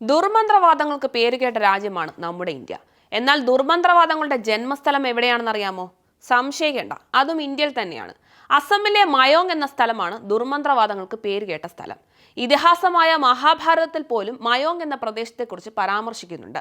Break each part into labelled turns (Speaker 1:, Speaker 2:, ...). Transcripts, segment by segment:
Speaker 1: ദുർമന്ത്രവാദങ്ങൾക്ക് പേരുകേട്ട രാജ്യമാണ് നമ്മുടെ ഇന്ത്യ. എന്നാൽ ദുർമന്ത്രവാദങ്ങളുടെ ജന്മസ്ഥലം എവിടെയാണെന്നറിയാമോ? സംശയിക്കേണ്ട അതും ഇന്ത്യയിൽ തന്നെയാണ്. അസമിലെ മയോങ് എന്ന സ്ഥലമാണ് ദുർമന്ത്രവാദങ്ങൾക്ക് പേരുകേട്ട സ്ഥലം. ഇതിഹാസമായ മഹാഭാരതത്തിൽ പോലും മയോങ് എന്ന പ്രദേശത്തെക്കുറിച്ച് പരാമർശിക്കുന്നുണ്ട്.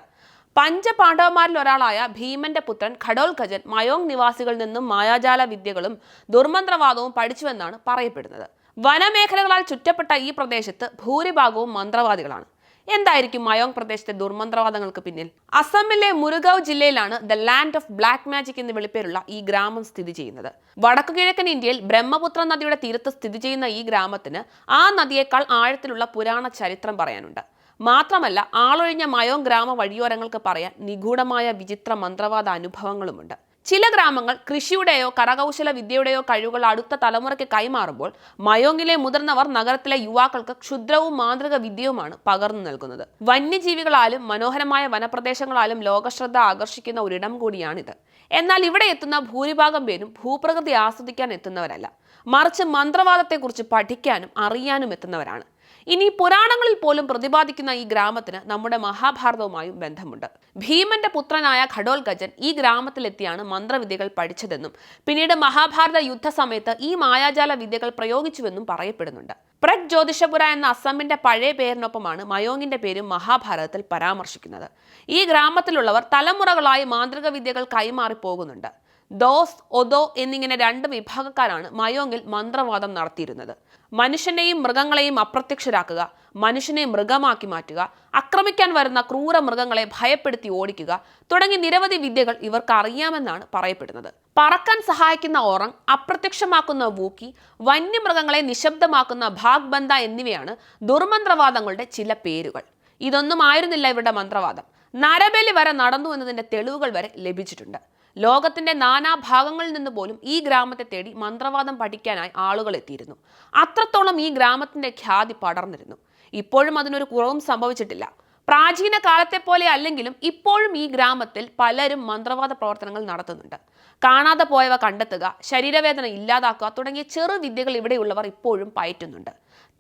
Speaker 1: പഞ്ചപാണ്ഡവന്മാരിൽ ഒരാളായ ഭീമന്റെ പുത്രൻ ഖഡോൽഖജൻ മയോങ് നിവാസികളിൽ നിന്നും മായാജാല വിദ്യകളും ദുർമന്ത്രവാദവും പഠിച്ചുവെന്നാണ് പറയപ്പെടുന്നത്. വനമേഖലകളാൽ ചുറ്റപ്പെട്ട ഈ പ്രദേശത്ത് ഭൂരിഭാഗവും മന്ത്രവാദികളാണ്. എന്തായിരിക്കും മയോങ് പ്രദേശത്തെ ദുർമന്ത്രവാദങ്ങൾക്ക് പിന്നിൽ? അസമിലെ മുരുഗാവ് ജില്ലയിലാണ് the land of black magic എന്ന് വിളിപ്പേരുള്ള ഈ ഗ്രാമം സ്ഥിതി ചെയ്യുന്നത്. വടക്കു കിഴക്കൻ ഇന്ത്യയിൽ ബ്രഹ്മപുത്ര നദിയുടെ തീരത്ത് സ്ഥിതി ചെയ്യുന്ന ഈ ഗ്രാമത്തിന് ആ നദിയേക്കാൾ ആഴത്തിലുള്ള പുരാണ ചരിത്രം പറയാനുണ്ട്. മാത്രമല്ല ആളൊഴിഞ്ഞ മയോങ് ഗ്രാമ വഴിയോരങ്ങൾക്ക് പറയാൻ നിഗൂഢമായ വിചിത്ര മന്ത്രവാദ അനുഭവങ്ങളുമുണ്ട്. ചില ഗ്രാമങ്ങൾ കൃഷിയുടെയോ കരകൗശല വിദ്യയുടെയോ കഴിവുകൾ അടുത്ത തലമുറയ്ക്ക് കൈമാറുമ്പോൾ മയോങ്ങിലെ മുതിർന്നവർ നഗരത്തിലെ യുവാക്കൾക്ക് ക്ഷുദ്രവും മാന്ത്രിക വിദ്യയുമാണ് പകർന്നു നൽകുന്നത്. വന്യജീവികളാലും മനോഹരമായ വനപ്രദേശങ്ങളാലും ലോകശ്രദ്ധ ആകർഷിക്കുന്ന ഒരിടം കൂടിയാണിത്. എന്നാൽ ഇവിടെ എത്തുന്ന ഭൂരിഭാഗം പേരും ഭൂപ്രകൃതി ആസ്വദിക്കാൻ എത്തുന്നവരല്ല. മറിച്ച് മന്ത്രവാദത്തെക്കുറിച്ച് പഠിക്കാനും അറിയാനും എത്തുന്നവരാണ്. ഇനി പുരാണങ്ങളിൽ പോലും പ്രതിപാദിക്കുന്ന ഈ ഗ്രാമത്തിന് നമ്മുടെ മഹാഭാരതവുമായും ബന്ധമുണ്ട്. ഭീമന്റെ പുത്രനായ ഖഡോൽഗജൻ ഈ ഗ്രാമത്തിലെത്തിയാണ് മന്ത്രവിദ്യകൾ പഠിച്ചതെന്നും പിന്നീട് മഹാഭാരത യുദ്ധസമയത്ത് ഈ മായാജാല വിദ്യകൾ പ്രയോഗിച്ചുവെന്നും പറയപ്പെടുന്നുണ്ട്. പ്രഗ് ജ്യോതിഷപുര എന്ന അസമിന്റെ പഴയ പേരിനൊപ്പമാണ് മയോങ്ങിന്റെ പേരും മഹാഭാരതത്തിൽ പരാമർശിക്കുന്നത്. ഈ ഗ്രാമത്തിലുള്ളവർ തലമുറകളായി മാന്ത്രിക വിദ്യകൾ കൈമാറി പോകുന്നുണ്ട് ദോസ് ഒദോ എന്നിങ്ങനെ രണ്ട് വിഭാഗക്കാരാണ് മയോങ്ങിൽ മന്ത്രവാദം നടത്തിയിരുന്നത്. മനുഷ്യനെയും മൃഗങ്ങളെയും അപ്രത്യക്ഷരാക്കുക മനുഷ്യനെ മൃഗമാക്കി മാറ്റുക ആക്രമിക്കാൻ വരുന്ന ക്രൂര മൃഗങ്ങളെ ഭയപ്പെടുത്തി ഓടിക്കുക തുടങ്ങി നിരവധി വിദ്യകൾ ഇവർക്ക് അറിയാമെന്നാണ് പറയപ്പെടുന്നത്. പറക്കാൻ സഹായിക്കുന്ന ഓറങ് അപ്രത്യക്ഷമാക്കുന്ന വൂക്കി വന്യമൃഗങ്ങളെ നിശബ്ദമാക്കുന്ന ഭാഗ് ബന്ദ എന്നിവയാണ് ദുർമന്ത്രവാദങ്ങളുടെ ചില പേരുകൾ. ഇതൊന്നും ആയിരുന്നില്ല ഇവരുടെ മന്ത്രവാദം. നരബലി വരെ നടന്നു എന്നതിന്റെ തെളിവുകൾ വരെ ലഭിച്ചിട്ടുണ്ട്. ലോകത്തിന്റെ നാനാഭാഗങ്ങളിൽ നിന്ന് പോലും ഈ ഗ്രാമത്തെ തേടി മന്ത്രവാദം പഠിക്കാനായി ആളുകൾ എത്തിയിരുന്നു. അത്രത്തോളം ഈ ഗ്രാമത്തിന്റെ ഖ്യാതി പടർന്നിരുന്നു. ഇപ്പോഴും അതിനൊരു കുറവും സംഭവിച്ചിട്ടില്ല. പ്രാചീന കാലത്തെ പോലെ അല്ലെങ്കിലും ഇപ്പോഴും ഈ ഗ്രാമത്തിൽ പലരും മന്ത്രവാദ പ്രവർത്തനങ്ങൾ നടത്തുന്നുണ്ട്. കാണാതെ പോയവ കണ്ടെത്തുക ശരീരവേദന ഇല്ലാതാക്കുക തുടങ്ങിയ ചെറു വിദ്യകൾ ഇവിടെയുള്ളവർ ഇപ്പോഴും പയറ്റുന്നുണ്ട്.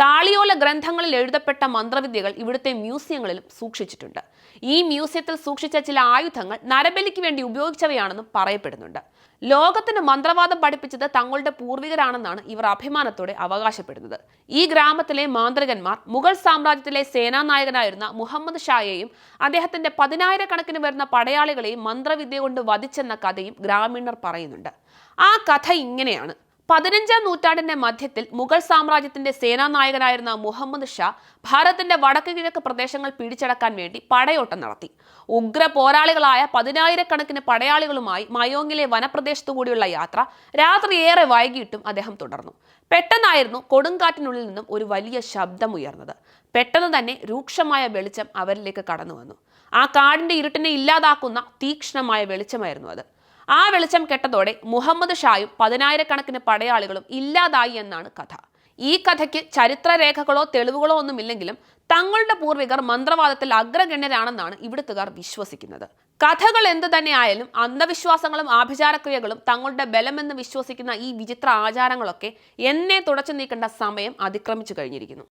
Speaker 1: താളിയോല ഗ്രന്ഥങ്ങളിൽ എഴുതപ്പെട്ട മന്ത്രവിദ്യകൾ ഇവിടുത്തെ മ്യൂസിയങ്ങളിലും സൂക്ഷിച്ചിട്ടുണ്ട്. ഈ മ്യൂസിയത്തിൽ സൂക്ഷിച്ച ചില ആയുധങ്ങൾ നരബലിക്ക് വേണ്ടി ഉപയോഗിച്ചവയാണെന്നും പറയപ്പെടുന്നുണ്ട്. ലോകത്തിന് മന്ത്രവാദം പഠിപ്പിച്ചത് തങ്ങളുടെ പൂർവികരാണെന്നാണ് ഇവർ അഭിമാനത്തോടെ അവകാശപ്പെടുന്നത്. ഈ ഗ്രാമത്തിലെ മാന്ത്രികന്മാർ മുഗൾ സാമ്രാജ്യത്തിലെ സേനാനായകനായിരുന്ന മുഹമ്മദ് ഷായെയും അദ്ദേഹത്തിന്റെ പതിനായിരക്കണക്കിന് വരുന്ന പടയാളികളെയും മന്ത്രവിദ്യ കൊണ്ട് വധിച്ചെന്ന കഥയും ഗ്രാമീണർ പറയുന്നുണ്ട്. ആ കഥ ഇങ്ങനെയാണ്. പതിനഞ്ചാം നൂറ്റാണ്ടിന്റെ മധ്യത്തിൽ മുഗൾ സാമ്രാജ്യത്തിന്റെ സേനാനായകനായിരുന്ന മുഹമ്മദ് ഷാ ഭാരതത്തിന്റെ വടക്ക് കിഴക്ക് പ്രദേശങ്ങൾ പിടിച്ചടക്കാൻ വേണ്ടി പടയോട്ടം നടത്തി. ഉഗ്ര പോരാളികളായ പതിനായിരക്കണക്കിന് പടയാളികളുമായി മയോങ്ങിലെ വനപ്രദേശത്തു കൂടിയുള്ള യാത്ര രാത്രി ഏറെ വൈകിട്ടും അദ്ദേഹം തുടർന്നു. പെട്ടെന്നായിരുന്നു കൊടുങ്കാറ്റിനുള്ളിൽ നിന്നും ഒരു വലിയ ശബ്ദം ഉയർന്നത്. പെട്ടെന്ന് തന്നെ രൂക്ഷമായ വെളിച്ചം അവരിലേക്ക് കടന്നു വന്നു ആ കാടിന്റെ ഇരുട്ടിനെ ഇല്ലാതാക്കുന്ന തീക്ഷ്ണമായ വെളിച്ചമായിരുന്നു അത്. ആ വെളിച്ചം കെട്ടതോടെ മുഹമ്മദ് ഷായും പതിനായിരക്കണക്കിന് പടയാളികളും ഇല്ലാതായി എന്നാണ് കഥ. ഈ കഥയ്ക്ക് ചരിത്രരേഖകളോ തെളിവുകളോ ഒന്നുമില്ലെങ്കിലും തങ്ങളുടെ പൂർവികർ മന്ത്രവാദത്തിൽ അഗ്രഗണ്യരാണെന്നാണ് ഇവിടുത്തുകാർ വിശ്വസിക്കുന്നത്. കഥകൾ എന്തു തന്നെയായാലും അന്ധവിശ്വാസങ്ങളും ആഭിചാരക്രിയകളും തങ്ങളുടെ ബലമെന്ന് വിശ്വസിക്കുന്ന ഈ വിചിത്ര ആചാരങ്ങളൊക്കെ എന്നെ തുടച്ചു നീക്കേണ്ട സമയം അതിക്രമിച്ചു കഴിഞ്ഞിരിക്കുന്നു.